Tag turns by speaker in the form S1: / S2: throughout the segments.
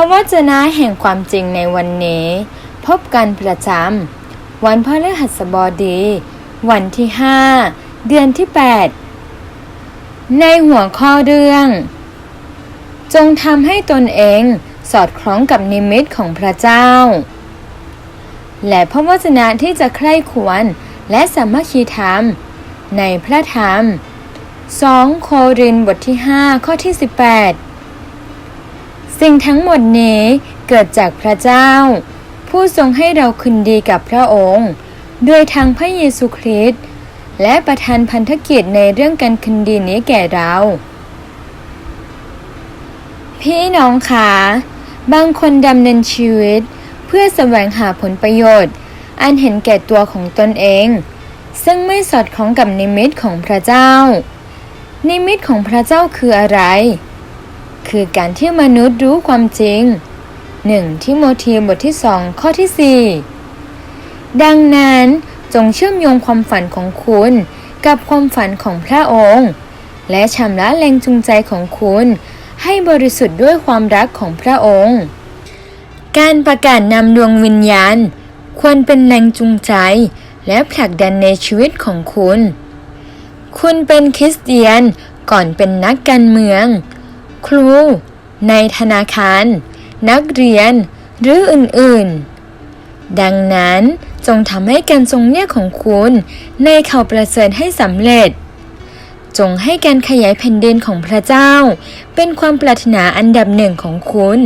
S1: ระวจนะแห่งความจริงในวันนี้ พบกันประจำวันพฤหัสบดี วันที่ 5 เดือนที่ 8 ในหัวข้อเรื่อง จงทำให้ตนเองสอดคล้องกับนิมิตของพระเจ้า และพระวจนะที่จะใคร่ควรและสามัคคีธรรม ในพระธรรม 2 โครินธ์บทที่ 5 ข้อที่ 18 สิ่งทั้งหมดนี้เกิดจากพระเจ้า ผู้ทรงให้เราคืนดีกับพระองค์ ด้วยทางพระเยซูคริสต์และประทานพันธกิจในเรื่องการคืนดีนี้แก่เรา พี่น้องคะบางคนดำเนินชีวิต เพื่อแสวงหาผลประโยชน์ อันเห็นแก่ตัวของตนเอง ซึ่งไม่สอดคล้องกับนิมิตของพระเจ้า นิมิตของพระเจ้าคืออะไร คือการที่มนุษย์รู้ความจริง 1. ทิโมธีบทที่สองข้อที่ 4 ดังนั้นจงเชื่อมโยงความฝันของคุณกับความฝันของพระองค์ และชำระแรงจูงใจของคุณ ให้บริสุทธิ์ด้วยความรักของพระองค์ การประกาศนำดวงวิญญาณ ควรเป็นแรงจูงใจ และผลักดันในชีวิตของคุณ คุณเป็นคริสเตียนก่อนเป็นนักการเมือง ครู ในธนาคาร นักเรียน หรืออื่นๆ ดังนั้นจงทำให้การทรงเรียกของคุณในข่าวประเสริฐให้สำเร็จ จงให้การขยายแผ่นดินของพระเจ้า เป็นความปรารถนาอันดับหนึ่งของคุณ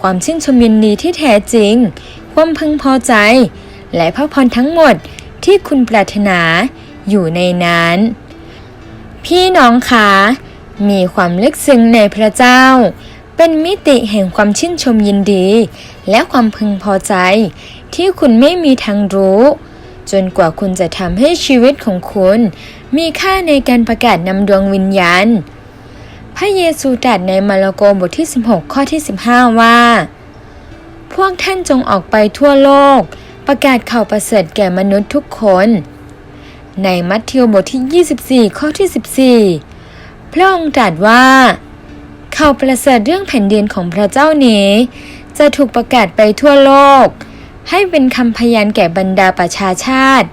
S1: ความชื่นชมยินดีที่แท้จริง ความพึงพอใจ และพระพรทั้งหมดที่คุณปรารถนาอยู่ในนั้น พี่น้องคะ มีความลึกซึ้งในพระเจ้า เป็นมิติแห่งความชื่นชมยินดี และความพึงพอใจ ที่คุณไม่มีทางรู้ จนกว่าคุณจะทำให้ชีวิตของคุณ มีค่าในการประกาศนำดวงวิญญาณ พระเยซูตรัสในมาระโกบทที่ 16 ข้อที่ 15 ว่า พวกท่านจงออกไปทั่วโลก ประกาศข่าวประเสริฐแก่มนุษย์ทุกคน ในมัทธิวบทที่ 24 ข้อที่ 14 ระองค์ตรัสว่าข่าวประเสริฐเรื่องแผ่นดินของพระเจ้านี้ จะถูกประกาศไปทั่วโลก ให้เป็นคำพยานแก่บรรดาประชาชาติ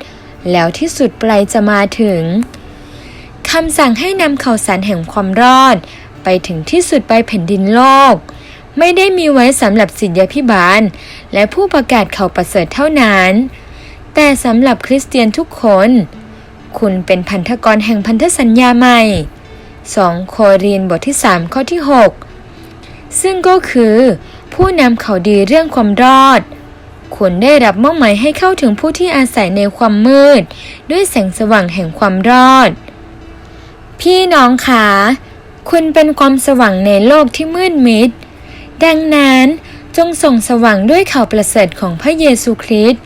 S1: แล้วที่สุดปลายจะมาถึงคำสั่งให้นำข่าวสารแห่งความรอด ไปถึงที่สุดไปแผ่นดินโลก ไม่ได้มีไว้สำหรับศิษยาพิบาล และผู้ประกาศข่าวประเสริฐเท่านั้น แต่สำหรับคริสเตียนทุกคน คุณเป็นพันธกรแห่งพันธสัญญาใหม่ 2 โครินบทที่ 3 ข้อที่ 6 ซึ่งก็คือ ผู้นำเข่าดีเรื่องความรอดคุณได้รับมอบหมายให้เข้าถึงผู้ที่อาศัยในความมืด ด้วยแสงสว่างแห่งความรอด พี่น้องคะคุณเป็นความสว่างในโลกที่มืดมิด ดังนั้นจงส่งสว่างด้วยข่าวประเสริฐของพระเยซูคริสต์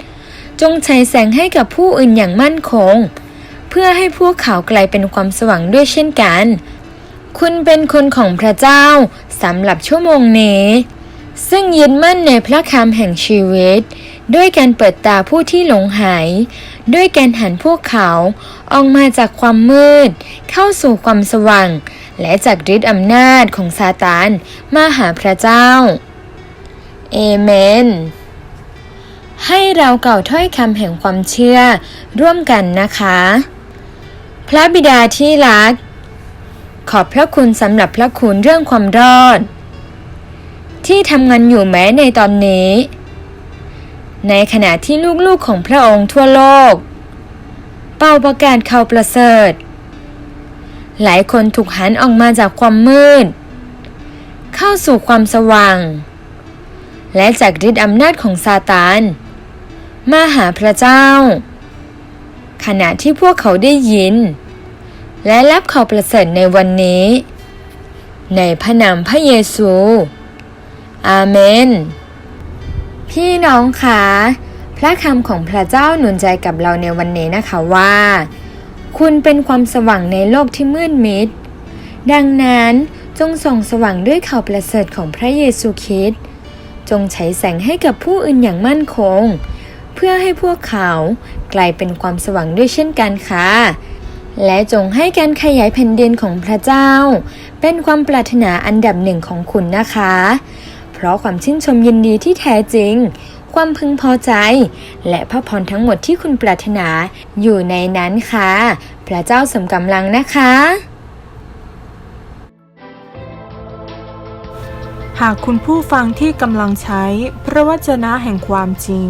S1: จงฉายแสงให้กับผู้อื่นอย่างมั่นคง เพื่อให้พวกเขากลายเป็นความสว่างด้วยเช่นกัน คุณเป็นคนของพระเจ้าสำหรับชั่วโมงนี้ ซึ่งยึดมั่นในพระคำแห่งชีวิต ด้วยการเปิดตาผู้ที่หลงหาย ด้วยการหันพวกเขาออกมาจากความมืด เข้าสู่ความสว่าง และจากฤทธิ์อำนาจของซาตานมาหาพระเจ้า เอเมนให้เราเก่าถ้อยคำแห่งความเชื่อร่วมกันนะคะ พระบิดาที่รัก ขอบพระคุณสำหรับพระคุณเรื่องความรอด ที่ทำงานอยู่แม้ในตอนนี้ ในขณะที่ลูกๆของพระองค์ทั่วโลก เป่าประกาศข่าวประเสริฐ หลายคนถูกหันออกมาจากความมืด เข้าสู่ความสว่าง และจากฤทธิ์อำนาจของซาตานมาหาพระเจ้า ขณะที่พวกเขาได้ยิน และรับข่าวประเสริฐในวันนี้ ในพระนามพระเยซู อาเมน พี่น้องคะพระคำของพระเจ้าหนุนใจกับเราในวันนี้นะคะว่า คุณเป็นความสว่างในโลกที่มืดมิด ดังนั้นจงส่องสว่างด้วยข่าวประเสริฐของพระเยซูคริสต์จงฉายแสงให้กับผู้อื่นอย่างมั่นคง เพื่อให้พวกเขากลายเป็นความสว่างด้วยเช่นกันค่ะ และจงให้การขยายแผ่นดินของพระเจ้า เป็นความปรารถนาอันดับหนึ่งของคุณนะคะ เพราะความชื่นชมยินดีที่แท้จริง ความพึงพอใจ และพระพรทั้งหมดที่คุณปรารถนาอยู่ในนั้นค่ะ พระเจ้าสมกำลังนะคะ
S2: หากคุณผู้ฟังที่กำลังใช้พระวจนะแห่งความจริง